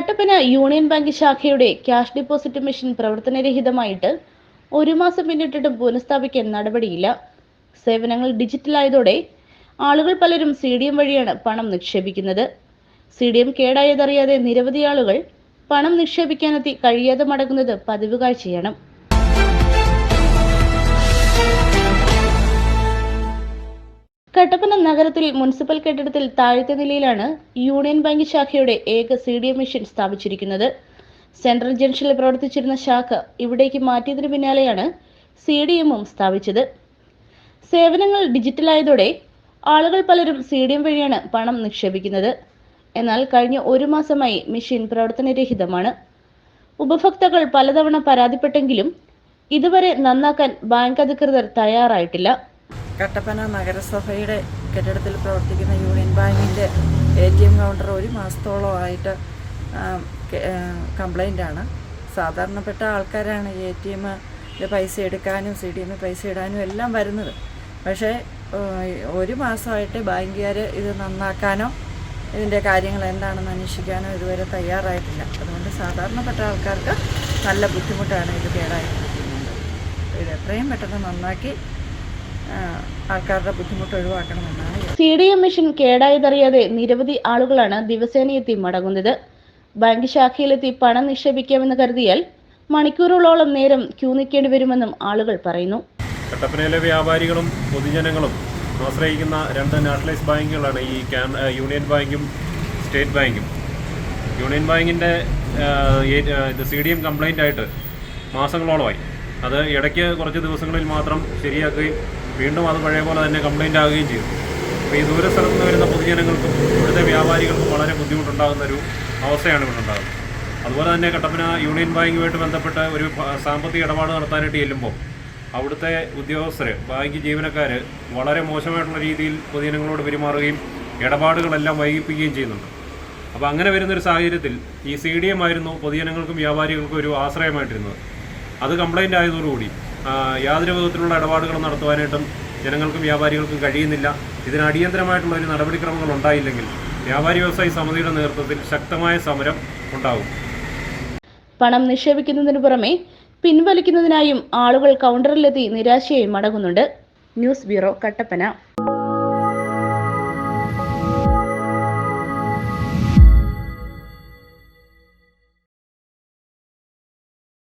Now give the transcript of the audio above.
Kattappana union bank ശാഖയുടെ cash deposit machine പ്രവർത്തനരഹിതമായിട്ട് ഒരു മാസം പിന്നിട്ടിട്ടും പുനഃസ്ഥാപിക്കാൻ നടപടിയില്ല. സേവനങ്ങൾ ഡിജിറ്റലായതോടെ ആളുകൾ പലരും സി ഡി എം വഴിയാണ് പണം നിക്ഷേപിക്കുന്നത്. സി ഡി എം കേടായതറിയാതെ നിരവധി ആളുകൾ പണം നിക്ഷേപിക്കാനെത്തി കഴിയാതെ മടങ്ങുന്നത് പതിവ് കാഴ്ചയാണ് കട്ടപ്പന നഗരത്തിൽ മുനിസിപ്പൽ കെട്ടിടത്തിൽ താഴത്തെ നിലയിലാണ് യൂണിയൻ ബാങ്ക് ശാഖയുടെ ഏക സി ഡി എം മെഷീൻ സ്ഥാപിച്ചിരിക്കുന്നത്. സെൻട്രൽ ജംഗ്ഷനിൽ പ്രവർത്തിച്ചിരുന്ന ശാഖ ഇവിടേക്ക് മാറ്റിയതിനു പിന്നാലെയാണ് സി ഡി എമ്മും സ്ഥാപിച്ചത്. സേവനങ്ങൾ ഡിജിറ്റലായതോടെ ആളുകൾ പലരും സി ഡി എം വഴിയാണ് പണം നിക്ഷേപിക്കുന്നത്. എന്നാൽ കഴിഞ്ഞ ഒരു മാസമായി മെഷീൻ പ്രവർത്തനരഹിതമാണ്. ഉപഭോക്താക്കൾ പലതവണ പരാതിപ്പെട്ടെങ്കിലും ഇതുവരെ നന്നാക്കാൻ ബാങ്ക് അധികൃതർ തയ്യാറായിട്ടില്ല. കട്ടപ്പന നഗരസഭയുടെ കെട്ടിടത്തിൽ പ്രവർത്തിക്കുന്ന യൂണിയൻ ബാങ്കിന്റെ എ ടി എം കൗണ്ടർ ഒരു മാസത്തോളമായിട്ട് കംപ്ലൈന്റാണ് സാധാരണപ്പെട്ട ആൾക്കാരാണ് എ ടി എം പൈസ എടുക്കാനും സി ഡി എമ്മിൽ പൈസ ഇടാനും എല്ലാം വരുന്നത്. പക്ഷേ ഒരു മാസമായിട്ട് ബാങ്കുകാർ ഇത് നന്നാക്കാനോ ഇതിന്റെ കാര്യങ്ങൾ എന്താണെന്ന് അന്വേഷിക്കാനോ ഇതുവരെ തയ്യാറായിട്ടില്ല. അതുകൊണ്ട് സാധാരണപ്പെട്ട ആൾക്കാർക്ക് നല്ല ബുദ്ധിമുട്ടാണ് ഇത് കേടായിരിക്കുന്നത് ഇത് എത്രയും പെട്ടെന്ന് നന്നാക്കി ആൾക്കാരുടെ ബുദ്ധിമുട്ട് ഒഴിവാക്കണമെന്നാണ് സി ഡി എം മിഷൻ കേടായതറിയാതെ നിരവധി ആളുകളാണ് ദിവസേനയെത്തി മടങ്ങുന്നത്. ബാങ്ക് ശാഖയിലെത്തി പണം നിക്ഷേപിക്കാമെന്ന് കരുതിയാൽ മണിക്കൂറുകളോളം നേരം ക്യൂ നിൽക്കേണ്ടി വരുമെന്നും ആളുകൾ പറയുന്നു. കട്ടപ്പനയിലെ വ്യാപാരികളും പൊതുജനങ്ങളും ആശ്രയിക്കുന്ന രണ്ട് നാഷണലൈസ് ബാങ്കുകളാണ് ഈ യൂണിയൻ ബാങ്കും സ്റ്റേറ്റ് ബാങ്കും. യൂണിയൻ ബാങ്കിന്റെ ഇത് സി ഡി എം കംപ്ലൈന്റ് ആയിട്ട് മാസങ്ങളോളമായി. അത് ഇടയ്ക്ക് കുറച്ച് ദിവസങ്ങളിൽ മാത്രം ശരിയാക്കുകയും വീണ്ടും അത് പഴയ പോലെ തന്നെ കംപ്ലൈന്റ് ആവുകയും ചെയ്തു അപ്പോൾ ഈ ദൂര സ്ഥലത്ത് നിന്ന് വരുന്ന പൊതുജനങ്ങൾക്കും ഇവിടുത്തെ വ്യാപാരികൾക്കും വളരെ ബുദ്ധിമുട്ടുണ്ടാകുന്ന ഒരു അവസ്ഥയാണ് ഇവിടെ ഉണ്ടാകുന്നത്. അതുപോലെ തന്നെ കട്ടപ്പന യൂണിയൻ ബാങ്കുമായിട്ട് ബന്ധപ്പെട്ട് ഒരു സാമ്പത്തിക ഇടപാട് നടത്താനായിട്ട് ചെല്ലുമ്പോൾ അവിടുത്തെ ഉദ്യോഗസ്ഥർ ബാങ്ക് ജീവനക്കാർ വളരെ മോശമായിട്ടുള്ള രീതിയിൽ പൊതുജനങ്ങളോട് പെരുമാറുകയും ഇടപാടുകളെല്ലാം വൈകിപ്പിക്കുകയും ചെയ്യുന്നുണ്ട്. അപ്പോൾ അങ്ങനെ വരുന്നൊരു സാഹചര്യത്തിൽ ഈ സി ഡി എം ആയിരുന്നു പൊതുജനങ്ങൾക്കും വ്യാപാരികൾക്കും ഒരു ആശ്രയമായിട്ടിരുന്നത്. അത് കംപ്ലൈന്റ് ആയതോടുകൂടി യാതൊരു വിധത്തിലുള്ള ഇടപാടുകളും നടത്തുവാനായിട്ടും ജനങ്ങൾക്കും വ്യാപാരികൾക്കും കഴിയുന്നില്ല. ഇതിന് അടിയന്തരമായിട്ടുള്ള ഒരു നടപടിക്രമങ്ങൾ ഉണ്ടായില്ലെങ്കിൽ വ്യാപാരി വ്യവസായി സമിതിയുടെ നേതൃത്വത്തിൽ ശക്തമായ സമരം ഉണ്ടാകും പണം നിക്ഷേപിക്കുന്നതിന് പുറമെ പിൻവലിക്കുന്നതിനായും ആളുകൾ കൗണ്ടറിലെത്തി നിരാശയായി മടങ്ങുന്നുണ്ട്. News bureau Kattappana.